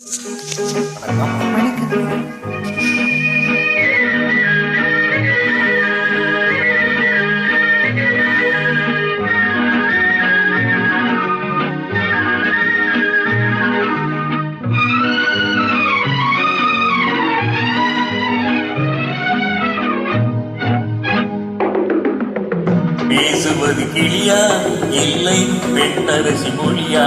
வணக்கம். பேசுவது கிளியா இல்லை பெண்ணரசி மொழியா?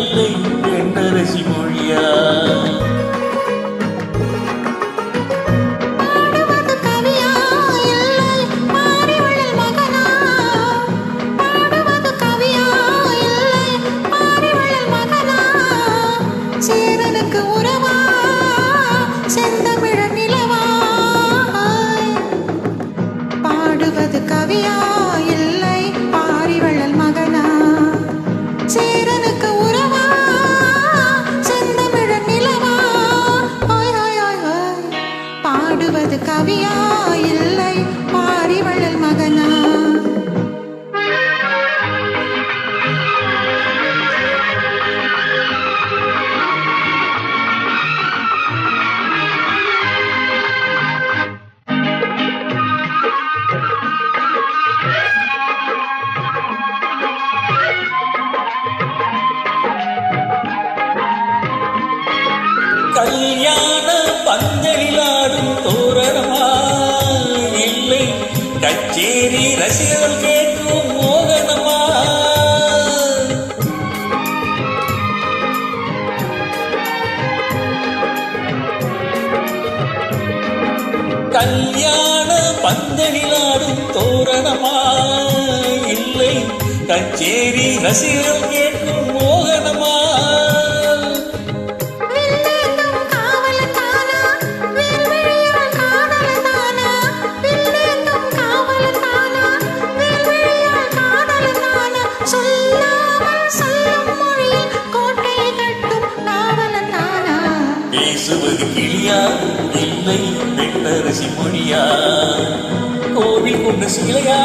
பாடுவது இல்லை பாரிவள்ளல் மகனா? சேரனுக்கு உறவா? செந்தமிழ நிலவா? ஹாய் ஹாய் ஹாய் ஹாய் பாடுவது கவியா? கச்சேரி ரசிகர்கள் கேட்கும் மோகனமா கல்யாண பந்தலிலாடும் தோரணமா. இல்லை கச்சேரி ரசிகர்கள் கேட்கும் பேசுவது கிளியா என்னை பெண்ணரசி மொழியா? கோவில் கொண்ட சிலையா?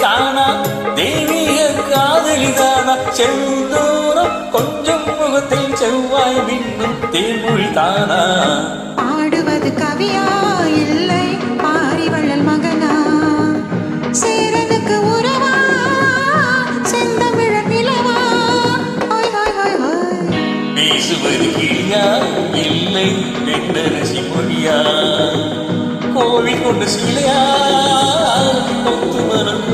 தானா தெய்வீக காதலி தானா செந்தூரம் கொஞ்சம் முகத்தில் செவ்வாய் மின்னும் தேன்மொழி தானா. பாடுவது கவியா இல்லை பாரிவள்ளல் மகனா. சேரனுக்கு உறவா செந்தமிழ நிலவா. பேசுவது கிளியா இல்லை பெண்ணரசி மொழியா கோவில் கொண்ட சிலையா கொத்து மரம்